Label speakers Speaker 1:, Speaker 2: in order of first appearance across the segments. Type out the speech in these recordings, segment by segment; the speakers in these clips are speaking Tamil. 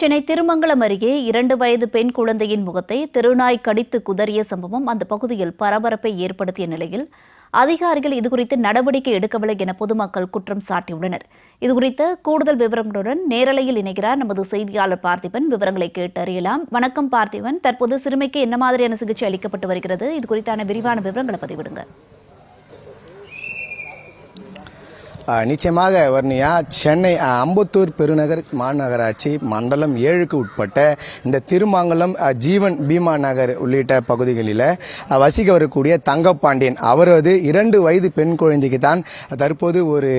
Speaker 1: சென்னை திருமங்கலம் அருகே இரண்டு வயது பெண் குழந்தையின் முகத்தை திருநாய் கடித்து குதறிய சம்பவம் அந்த பகுதியில் பரபரப்பை ஏற்படுத்திய நிலையில் அதிகாரிகள் இதுகுறித்து நடவடிக்கை எடுக்கவில்லை என பொதுமக்கள் குற்றம் சாட்டியுள்ளனர். இதுகுறித்த கூடுதல் விவரங்களுடன் நேரலையில் இணைகிறார் நமது செய்தியாளர் பார்த்திபன். விவரங்களை கேட்டறியலாம் வணக்கம் பார்த்திபன். தற்போது சிறுமிக்கு என்ன மாதிரியான சிகிச்சை அளிக்கப்பட்டு வருகிறது? இது குறித்தான விரிவான விவரங்களை பதிவிடுங்க.
Speaker 2: நிச்சயமாக வர்ணியா சென்னை அம்பத்தூர் பெருநகர் மாநகராட்சி மண்டலம் ஏழுக்கு உட்பட்ட இந்த திருமங்கலம் ஜீவன் பீமா நகர் உள்ளிட்ட பகுதிகளில் வசிக்க வரக்கூடிய தங்கப்பாண்டியன். அவரது இரண்டு வயது பெண் குழந்தைக்கு தான் தற்போது ஒரு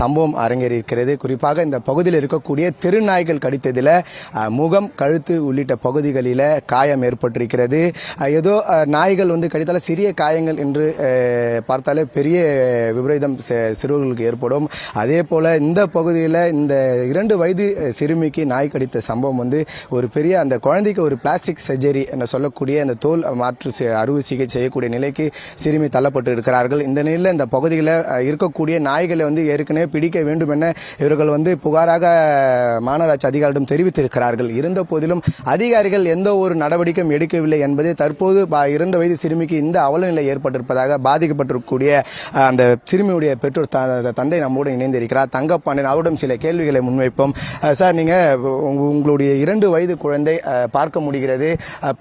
Speaker 2: சம்பவம் அரங்கேறியிருக்கிறது. குறிப்பாக இந்த பகுதியில் இருக்கக்கூடிய தெருநாய்கள் கடித்ததில் முகம் கழுத்து உள்ளிட்ட பகுதிகளில் காயம் ஏற்பட்டிருக்கிறது. ஏதோ நாய்கள் வந்து கடித்தால சிறிய காயங்கள் என்று பார்த்தாலே பெரிய விபரீதம் சிறுவர்களுக்கு ஏற்படும். அதே போல இந்த பகுதியில் இந்த இரண்டு வயது சிறுமிக்கு நாய் கடித்த சம்பவம் வந்து ஒரு பெரிய அந்த குழந்தைக்கு ஒரு பிளாஸ்டிக் சர்ஜரி என சொல்லக்கூடிய அந்த தோல் மாற்று அறுவை சிகிச்சை செய்யக்கூடிய நிலைக்கு சிறுமி தள்ளப்பட்டு இருக்கிறார்கள். இந்த நிலையில் இந்த பகுதியில் இருக்கக்கூடிய நாய்களை வந்து ஏற்கனவே பிடிக்க வேண்டும் என இவர்கள் வந்து புகாராக மாநகராட்சி அதிகாரிடம் தெரிவித்திருக்கிறார்கள். இருந்த போதிலும் அதிகாரிகள் எந்த ஒரு நடவடிக்கையும் எடுக்கவில்லை என்பதை தற்போது பா- இரண்டு வயது சிறுமிக்கு இந்த அவலநிலை ஏற்பட்டிருப்பதாக பாதிக்கப்பட்டிருக்கக்கூடிய அந்த சிறுமியுடைய பெற்றோர் த- தந்தை நம்மோடு இணைந்திருக்கிறார். தங்கப்பாண்டியன் அவரிடம் சில கேள்விகளை முன்வைப்போம். சார் நீங்கள் உங்களுடைய இரண்டு வயது குழந்தை பார்க்க முடிகிறது.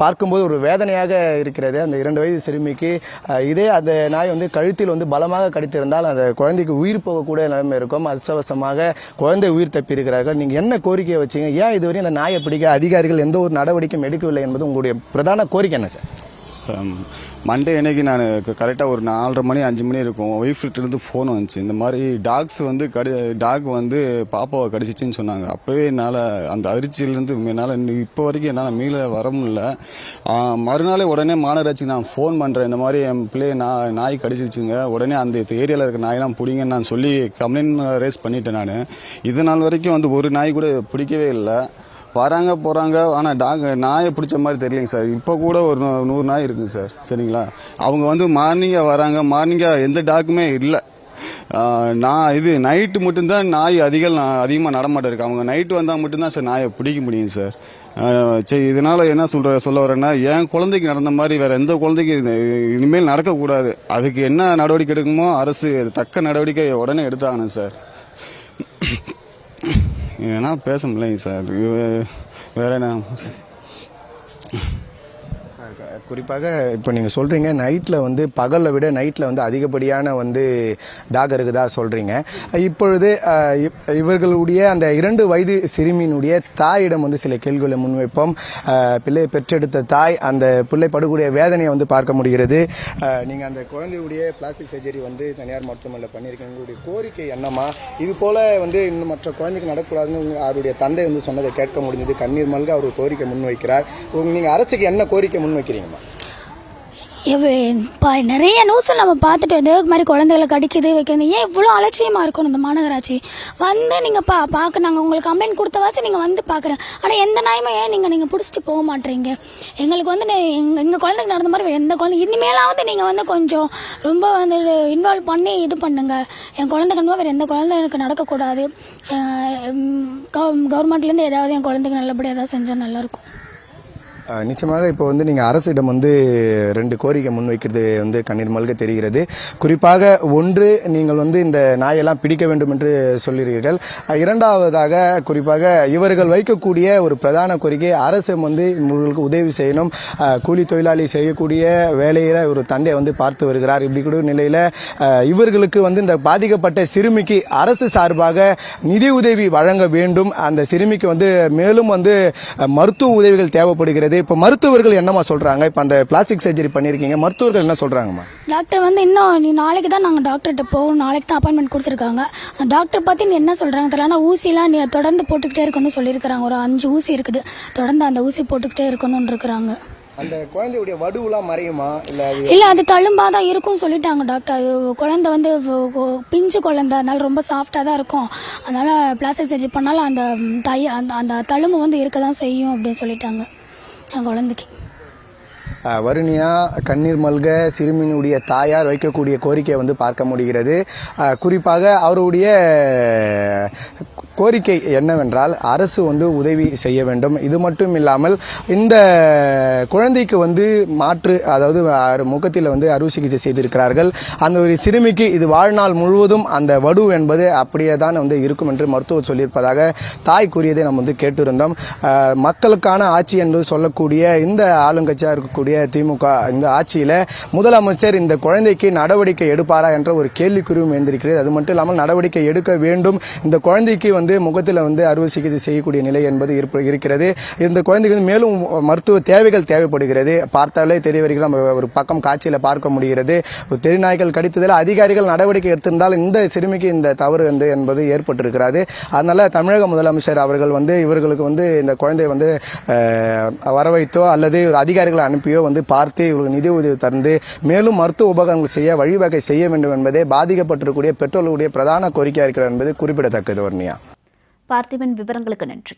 Speaker 2: பார்க்கும்போது ஒரு வேதனையாக இருக்கிறது. அந்த இரண்டு வயது சிறுமிக்கு இதே அந்த நாய் வந்து கழுத்தில் வந்து பலமாக கடித்திருந்தால் அந்த குழந்தைக்கு உயிர் போகக்கூடிய நிலைமை இருக்கும். அஸ்தவசமாக குழந்தை உயிர் தப்பியிருக்கிறார்கள். நீங்கள் என்ன கோரிக்கையை வச்சீங்க? ஏன் இதுவரை அந்த நாயை பிடிக்க அதிகாரிகள் எந்த ஒரு நடவடிக்கையும் எடுக்கவில்லை என்பது உங்களுடைய பிரதான கோரிக்கை என்ன சார்?
Speaker 3: மண்டே அன்னைக்கு நான் கரெக்டாக ஒரு நாலரை மணி அஞ்சு மணி இருக்கும். ஒய்ஃப்கிட்டேருந்து ஃபோன் வந்துச்சு. இந்த மாதிரி டாக்ஸ் வந்து கடி டாக் வந்து பாப்பாவை கடிச்சிச்சின்னு சொன்னாங்க. அப்போவே என்னால் அந்த அதிர்ச்சியிலேருந்து என்னால் இப்போ வரைக்கும் என்னால் மீள வர முடியல. மறுநாளே உடனே மாநகராட்சிக்கு நான் ஃபோன் பண்ணுறேன் இந்த மாதிரி என் பிள்ளைய நான் நாய் கடிச்சிச்சுங்க. உடனே அந்த ஏரியாவில் இருக்க நாயெல்லாம் பிடிங்கன்னு நான் சொல்லி கம்ப்ளைண்ட் ரேஸ் பண்ணிட்டேன் நான். இது நாள் வரைக்கும் வந்து ஒரு நாய் கூட பிடிக்கவே இல்லை. வராங்க போகிறாங்க ஆனால் டாக் நாயை பிடிச்ச மாதிரி தெரியலைங்க சார். இப்போ கூட ஒரு நூ- நூறு நாய் இருக்குங்க சார். சரிங்களா? அவங்க வந்து மார்னிங்காக வராங்க. மார்னிங்காக எந்த டாக்குமே இல்லை. நான் இது நைட்டு மட்டும்தான் நாய் அதிகம் அதிகமாக நடமாட்டம் இருக்குது அவங்க நைட்டு வந்தால் மட்டும்தான் சார் நாயை பிடிக்க முடியும் சார். சரி இதனால் என்ன சொல்கிற சொல்ல வரேன்னா என் குழந்தைக்கு நடந்த மாதிரி வேறு எந்த குழந்தைக்கு இனிமேல் நடக்கக்கூடாது. அதுக்கு என்ன நடவடிக்கை எடுக்குமோ அரசு தக்க நடவடிக்கை உடனே எடுத்தாகணும் சார். ஏன்னா பேச முடியலைங்க சார். வேறு என்ன? சார்
Speaker 2: குறிப்பாக இப்போ நீங்கள் சொல்கிறீங்க நைட்டில் வந்து பகலை விட நைட்டில் வந்து அதிகப்படியான வந்து டாக் இருக்குதா சொல்கிறீங்க இப்பொழுது இப்- இவர்களுடைய அந்த இரண்டு வயது சிறுமியினுடைய தாயிடம் வந்து சில கேள்விகளை முன்வைப்போம். பிள்ளையை பெற்றெடுத்த தாய் அந்த பிள்ளை படக்கூடிய வேதனையை வந்து பார்க்க முடிகிறது. நீங்கள் அந்த குழந்தையுடைய பிளாஸ்டிக் சர்ஜரி வந்து தனியார் மருத்துவமனையில் பண்ணியிருக்கீங்க. உங்களுடைய கோரிக்கை என்னம்மா? இது போல் வந்து இன்னும் மற்ற குழந்தைக்கு நடக்கூடாதுன்னு அவருடைய தந்தை வந்து சொன்னதை கேட்க முடிஞ்சது கண்ணீர் மல்க அவர் ஒரு கோரிக்கை முன்வைக்கிறார். நீங்கள் அரசுக்கு என்ன கோரிக்கை முன்
Speaker 4: முன்வைக்கிறீங்கம்மா இப்போ நிறைய நியூஸில் நம்ம பார்த்துட்டு வந்து இது மாதிரி குழந்தைகளை கடிக்குது வைக்கிறது. ஏன் இவ்வளோ அலட்சியமாக இருக்கணும் இந்த மாநகராட்சி? வந்து நீங்கள் பா பார்க்க நாங்கள் உங்களுக்கு கம்ப்ளைண்ட் கொடுத்தவாச்சும் நீங்கள் வந்து பார்க்குறேன். ஆனால் எந்த நாயமும் ஏன் நீங்கள் நீங்கள் பிடிச்சிட்டு போக மாட்டீங்க எங்களுக்கு வந்து நெ- எங்கள் குழந்தைக்கு நடந்த மாதிரி எந்த குழந்தை இனிமேலாவது நீங்கள் வந்து கொஞ்சம் ரொம்ப வந்து இன்வால்வ் பண்ணி இது பண்ணுங்கள் என் குழந்தைக்கு அந்த வேறு எந்த குழந்தை எனக்கு நடக்கக்கூடாது கவர்மெண்ட்லேருந்து ஏதாவது என் குழந்தைக்கு நல்லபடியாக ஏதாவது செஞ்சால் நல்லாயிருக்கும்
Speaker 2: நிச்சயமாக இப்போ வந்து நீங்கள் அரசிடம் வந்து ரெண்டு கோரிக்கை முன்வைக்கிறது வந்து கண்ணீர் மல்க தெரிகிறது. குறிப்பாக ஒன்று நீங்கள் வந்து இந்த நாயெல்லாம் பிடிக்க வேண்டும் என்று சொல்கிறீர்கள். இரண்டாவதாக குறிப்பாக இவர்கள் வைக்கக்கூடிய ஒரு பிரதான கோரிக்கை அரசு வந்து இவர்களுக்கு உதவி செய்யணும். கூலி தொழிலாளி செய்யக்கூடிய வேலையில ஒரு தந்தை வந்து பார்த்து வருகிறார். இப்படி கூட நிலையில் இவர்களுக்கு வந்து இந்த பாதிக்கப்பட்ட சிறுமிக்கு அரசு சார்பாக நிதி உதவி வழங்க வேண்டும். அந்த சிறுமிக்கு வந்து மேலும் வந்து மருத்துவ உதவிகள் தேவைப்படுகிறது. இப்போ மருத்துவர்கள் என்னமா சொல்றாங்க? இப்போ அந்த பிளாஸ்டிக் சர்ஜரி பண்ணியிருக்கீங்க மருத்துவர்கள் என்ன சொல்றாங்கம்மா?
Speaker 4: டாக்டர் வந்து இன்னும் நீ நாளைக்கு தான் நாங்கள் டாக்டர்கிட்ட போகணும். நாளைக்கு தான் அப்பாயின்மெண்ட் கொடுத்துருக்காங்க. அந்த டாக்டர் பற்றி நீ என்ன சொல்கிறாங்க தெரியல. ஆனால் ஊசிலாம் நீ தொடர்ந்து போட்டுக்கிட்டே இருக்கணும்னு சொல்லியிருக்கிறாங்க. ஒரு அஞ்சு ஊசி இருக்குது. தொடர்ந்து அந்த ஊசி போட்டுக்கிட்டே இருக்கணும்னு இருக்கிறாங்க.
Speaker 2: அந்த குழந்தையுடைய வடுவெல்லாம் மறையுமா? இல்ல
Speaker 4: இல்லை அது தழும்பாக தான் இருக்கும்னு சொல்லிட்டாங்க டாக்டர் அது குழந்தை வந்து பிஞ்சு குழந்தை. அதனால ரொம்ப சாஃப்டாக தான் இருக்கும். அதனால பிளாஸ்டிக் சர்ஜரி பண்ணாலும் அந்த தை அந்த அந்த தழும்பு வந்து இருக்க தான் செய்யும் அப்படின்னு சொல்லிட்டாங்க. என் குழந்தைக்கு.
Speaker 2: வருணியா கண்ணீர் மல்க சிறுமியினுடைய தாயார் வைக்கக்கூடிய கோரிக்கையை வந்து பார்க்க முடிகிறது. குறிப்பாக அவருடைய கோரிக்கை என்னவென்றால் அரசு வந்து உதவி செய்ய வேண்டும். இது மட்டும் இல்லாமல் இந்த குழந்தைக்கு வந்து மாற்று அதாவது முகத்தில் வந்து அறுவை சிகிச்சை செய்திருக்கிறார்கள். அந்த ஒரு சிறுமிக்கு இது வாழ்நாள் முழுவதும் அந்த வடு என்பது அப்படியே தான் வந்து இருக்கும் என்று மருத்துவர் சொல்லியிருப்பதாக தாய் கூறியதை நம்ம வந்து கேட்டிருந்தோம். மக்களுக்கான ஆட்சி என்று சொல்லக்கூடிய இந்த ஆளுங்கட்சியாக இருக்கக்கூடிய திமுக இந்த ஆட்சியில் முதலமைச்சர் இந்த குழந்தைக்கு நடவடிக்கை எடுப்பாரா என்ற ஒரு கேள்விக்குறியும் எழுந்திருக்கிறது. அது மட்டும் இல்லாமல் நடவடிக்கை எடுக்க வேண்டும். இந்த குழந்தைக்கு வந்து வந்து முகத்தில் வந்து அறுவை சிகிச்சை செய்யக்கூடிய நிலை என்பது இருப்பு இருக்கிறது. இந்த குழந்தைக்கு வந்து மேலும் மருத்துவ தேவைகள் தேவைப்படுகிறது. பார்த்தாலே தெரிய வருகிறது. நம்ம ஒரு பக்கம் காட்சியில் பார்க்க முடிகிறது. ஒரு தெருநாய்கள் கடித்ததில் அதிகாரிகள் நடவடிக்கை எடுத்திருந்தால் இந்த சிறுமிக்கு இந்த தவறு வந்து என்பது ஏற்பட்டிருக்கிறது. அதனால் தமிழக முதலமைச்சர் அவர்கள் வந்து இவர்களுக்கு வந்து இந்த குழந்தையை வந்து வரவைத்தோ அல்லது ஒரு அதிகாரிகளை அனுப்பியோ வந்து பார்த்து இவர்களுக்கு நிதி உதவி தந்து மேலும் மருத்துவ உபகரணங்கள் செய்ய வழிவகை செய்ய வேண்டும் என்பதே பாதிக்கப்பட்டிருக்கக்கூடிய பெற்றோர்களுடைய பிரதான கோரிக்கையாக இருக்கிறது என்பது குறிப்பிடத்தக்கது வர்ணியா
Speaker 1: பார்த்திபன் விவரங்களுக்கு நன்றி.